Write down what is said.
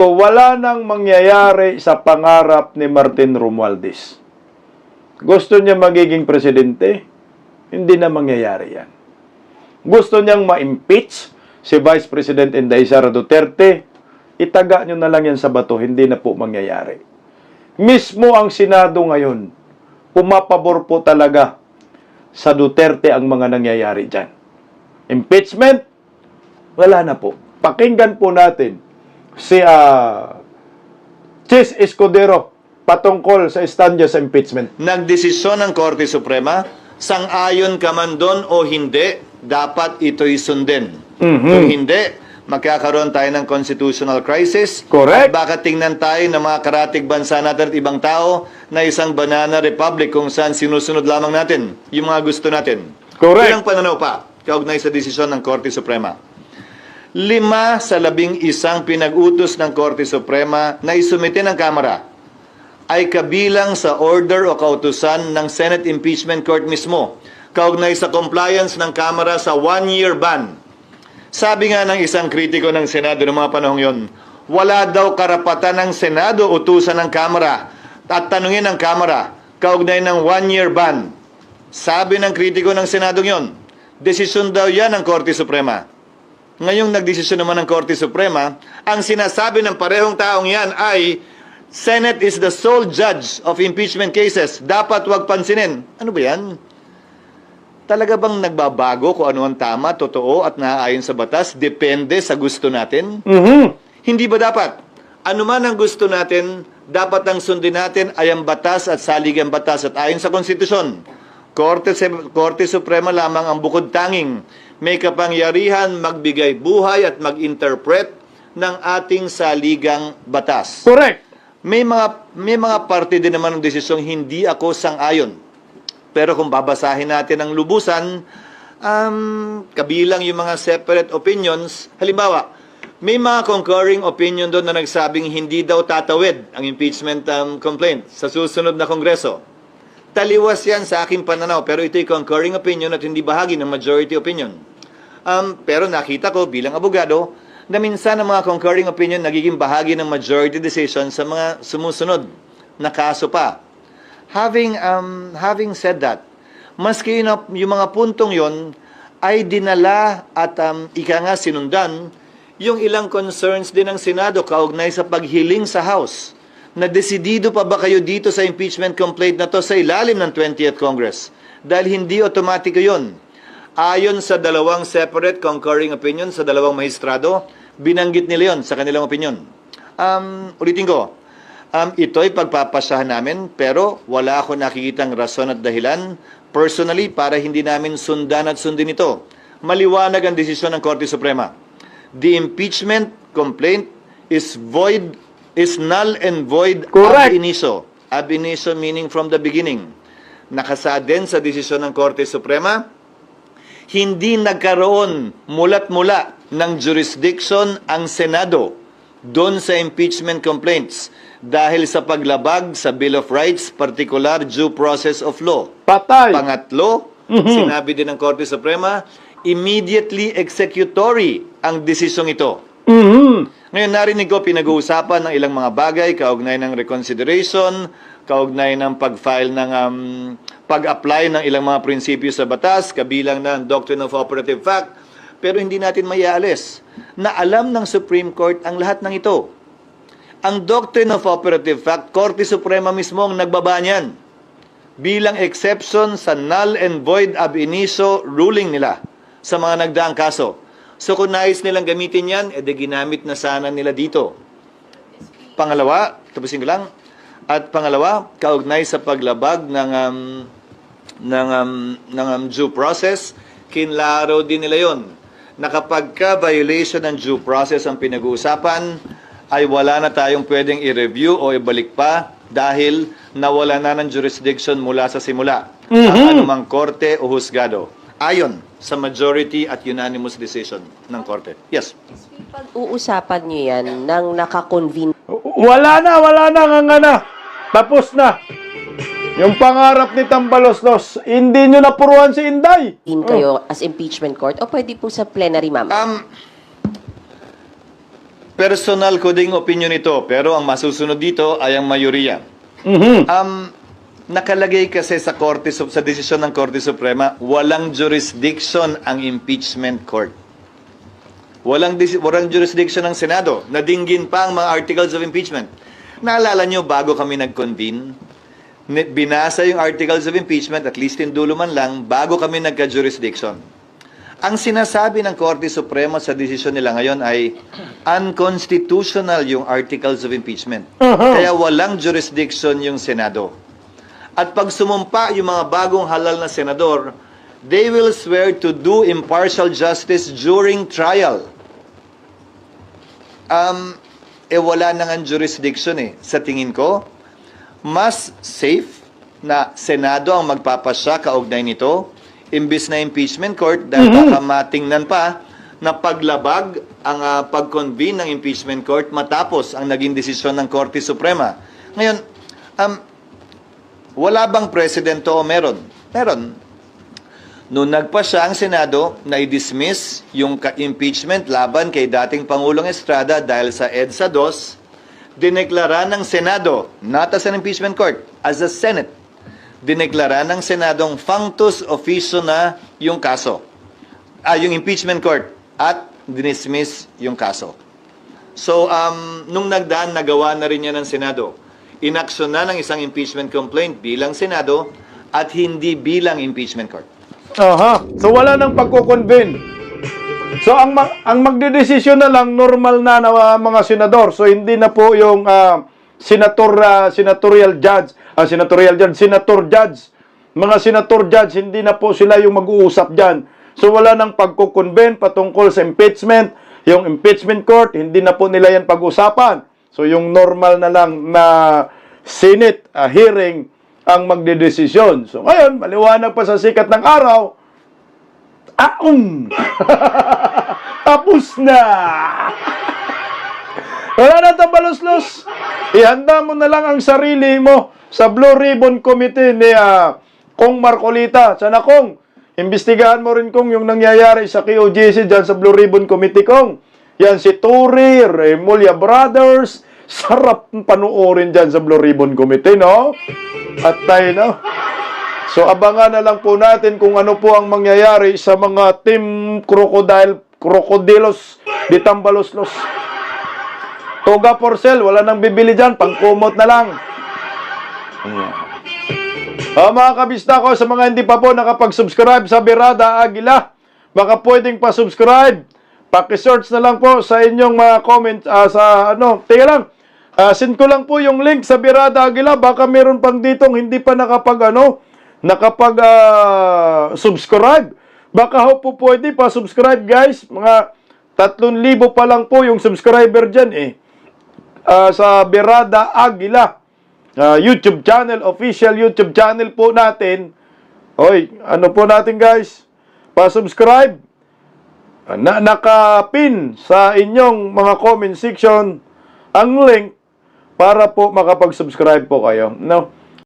So, wala nang mangyayari sa pangarap ni Martin Romualdez. Gusto niya magiging presidente? Hindi na mangyayari yan. Gusto niyang ma-impeach si Vice President Inday Sara Duterte? Itaga niyo na lang yan sa bato, hindi na po mangyayari. Mismo ang Senado ngayon, pumapabor po talaga sa Duterte ang mga nangyayari dyan. Impeachment? Wala na po. Pakinggan po natin si ah, Chis Escudero patungkol sa estadya sa impeachment. Nagdesisyon ng Korte Suprema, sang-ayon ka man doon o hindi, dapat ito'y sundin. Mhm. Kung hindi, magkakaroon tayo ng constitutional crisis. Correct. At baka tingnan tayo ng mga karatig bansa natin at ibang tao na isang banana republic kung saan sinusunod lamang natin yung mga gusto natin. Correct. Ilang pananaw pa, kaugnay sa desisyon ng Korte Suprema. Lima sa labing isang pinag-utos ng Korte Suprema na isumite ng Kamara ay kabilang sa order o kautusan ng Senate Impeachment Court mismo, kaugnay sa compliance ng Kamara sa one-year ban. Sabi nga ng isang kritiko ng Senado noong mga panahong yon, wala daw karapatan ng Senado utusan ng Kamara at tanungin ng Kamara kaugnay ng one-year ban. Sabi ng kritiko ng Senado yon, desisyon daw yan ng Korte Suprema. Ngayong nagdesisyon naman ng Korte Suprema, ang sinasabi ng parehong taong yan ay Senate is the sole judge of impeachment cases. Dapat wag pansinin. Ano ba yan? Talaga bang nagbabago kung ano ang tama, totoo at naaayon sa batas? Depende sa gusto natin? Mhm. Hindi ba dapat? Ano man ang gusto natin, dapat ang sundin natin ay ang batas at saligang batas at ayon sa konstitusyon. Korte, Korte Suprema lamang ang bukod tanging may kapangyarihan magbigay buhay at mag-interpret ng ating saligang batas. Correct. May mga may mga parte din naman ng desisyong hindi ako sang-ayon. Pero kung babasahin natin ang lubusan, um, kabilang yung mga separate opinions, halimbawa, may mga concurring opinion doon na nagsabing hindi daw tatawid ang impeachment um, complaint sa susunod na kongreso. Taliwas yan sa aking pananaw, pero ito'y concurring opinion at hindi bahagi ng majority opinion. Um, pero nakita ko bilang abogado na minsan ang mga concurring opinion nagiging bahagi ng majority decision sa mga sumusunod na kaso pa. Having um, having said that, maski yun, yung mga puntong yon ay dinala at um, ika nga sinundan yung ilang concerns din ng Senado kaugnay sa paghiling sa House na desidido pa ba kayo dito sa impeachment complaint na to sa ilalim ng 20th Congress? Dahil hindi otomatiko yon. Ayon sa dalawang separate concurring opinion sa dalawang mahistrado, binanggit nila yon sa kanilang opinion. Um, ulitin ko, um, ito'y pagpapasyahan namin pero wala ako nakikitang rason at dahilan personally para hindi namin sundan at sundin ito. Maliwanag ang desisyon ng Korte Suprema. The impeachment complaint is void, is null and void Correct. ab initio. Ab initio meaning from the beginning. Nakasaad din sa desisyon ng Korte Suprema, hindi nagkaroon mulat mula ng jurisdiction ang Senado doon sa impeachment complaints dahil sa paglabag sa Bill of Rights, particular due process of law. Patay. Pangatlo, sinabi din ng Korte Suprema, immediately executory ang desisyong ito. Mhm. Ngayon narinig ko pinag-uusapan ng ilang mga bagay kaugnay ng reconsideration, kaugnay ng pag-file ng um, pag-apply ng ilang mga prinsipyo sa batas, kabilang ng Doctrine of Operative Fact, pero hindi natin maialis na alam ng Supreme Court ang lahat ng ito. Ang Doctrine of Operative Fact, Korte Suprema mismo ang nagbaba niyan bilang exception sa null and void ab initio ruling nila sa mga nagdaang kaso. So kung nais nilang gamitin yan, edi ginamit na sana nila dito. Pangalawa, tapusin ko lang. At pangalawa, kaugnay sa paglabag ng um, ng um, ng um, due process, kinlaro din nila 'yon. Na kapag ka violation ng due process ang pinag-uusapan, ay wala na tayong pwedeng i-review o ibalik pa dahil nawala na ng jurisdiction mula sa simula ang anumang korte o husgado. Ayon sa majority at unanimous decision ng korte. Yes. Pag-uusapan niyo yan ng nakakonvene Wala na, wala na, nga nga na. Tapos na. Yung pangarap ni Tambaloslos, hindi nyo napuruan si Inday. kayo as impeachment court o pwede po sa plenary, ma'am? Um, personal ko ding opinion ito, pero ang masusunod dito ay ang mayoriya. Mhm. Um, nakalagay kasi sa Korte sa desisyon ng Korte Suprema, walang jurisdiction ang impeachment court. Walang walang jurisdiction ng Senado. Nadinggin pa ang mga articles of impeachment. Naalala nyo bago kami nag-convene, binasa yung articles of impeachment, at least in dulo man lang, bago kami nagka-jurisdiction. Ang sinasabi ng Korte Suprema sa desisyon nila ngayon ay unconstitutional yung articles of impeachment. Kaya walang jurisdiction yung Senado. At pag sumumpa yung mga bagong halal na senador, they will swear to do impartial justice during trial. Um, eh wala na nga jurisdiction eh. Sa tingin ko, mas safe na Senado ang magpapasya kaugnay nito imbis na impeachment court dahil baka matingnan pa na paglabag ang ah, pag-convene ng impeachment court matapos ang naging desisyon ng Korte Suprema. Ngayon, um, wala bang presidente o meron? Meron. Noong nagpa siya ang Senado na i-dismiss yung impeachment laban kay dating Pangulong Estrada dahil sa EDSA 2, dineklara ng Senado, not as an impeachment court, as a Senate, dineklara ng Senadong functus officio na yung kaso. Ah, yung impeachment court at dinismiss yung kaso. So, um, nung nagdaan, nagawa na rin yan ng Senado. Inaksyon na ng isang impeachment complaint bilang Senado at hindi bilang impeachment court. Aha. So wala nang pagko-convene. So ang ma- ang magdedesisyon na lang normal na na uh, mga senador. So hindi na po yung ah, senator ah, senatorial judge, ah, senatorial judge, senator judge. Mga senator judge hindi na po sila yung mag-uusap diyan. So wala nang pagko-convene patungkol sa impeachment. Yung impeachment court, hindi na po nila yan pag-usapan. So yung normal na lang na Senate ah, hearing ang magdedesisyon. So ngayon, maliwanag pa sa sikat ng araw, aum! Tapos na! Wala na tambalos-los. Ihanda mo na lang ang sarili mo sa Blue Ribbon Committee ni ah, Kong Marcolita. Sana Kong, imbestigahan mo rin kung yung nangyayari sa QGC dyan sa Blue Ribbon Committee Kong. Yan si Turi, Remulla Brothers. Sarap panuorin dyan sa Blue Ribbon Committee, no? At tayo, no? So abangan na lang po natin kung ano po ang mangyayari sa mga team crocodile crocodilos di Tambaloslos. Toga Porcel, wala nang bibili dyan, pangkumot na lang. Ah, mga kabista ko, sa mga hindi pa po nakapag-subscribe sa Birada Agila, baka pwedeng pa-subscribe. Paki-search na lang po sa inyong mga comment ah, sa ano. Tingnan lang. Ah, send ko lang po yung link sa Birada Agila. Baka meron pang ditong hindi pa nakapag ano, nakapag ah, subscribe. Baka ho po pwede pa-subscribe guys. Mga 3,000 pa lang po yung subscriber dyan eh. Ah, sa Birada Agila. Ah, YouTube channel, official YouTube channel po natin. Hoy, ano po natin guys? Pa-subscribe. Ah, Na nakapin sa inyong mga comment section ang link para po makapag-subscribe po kayo. No?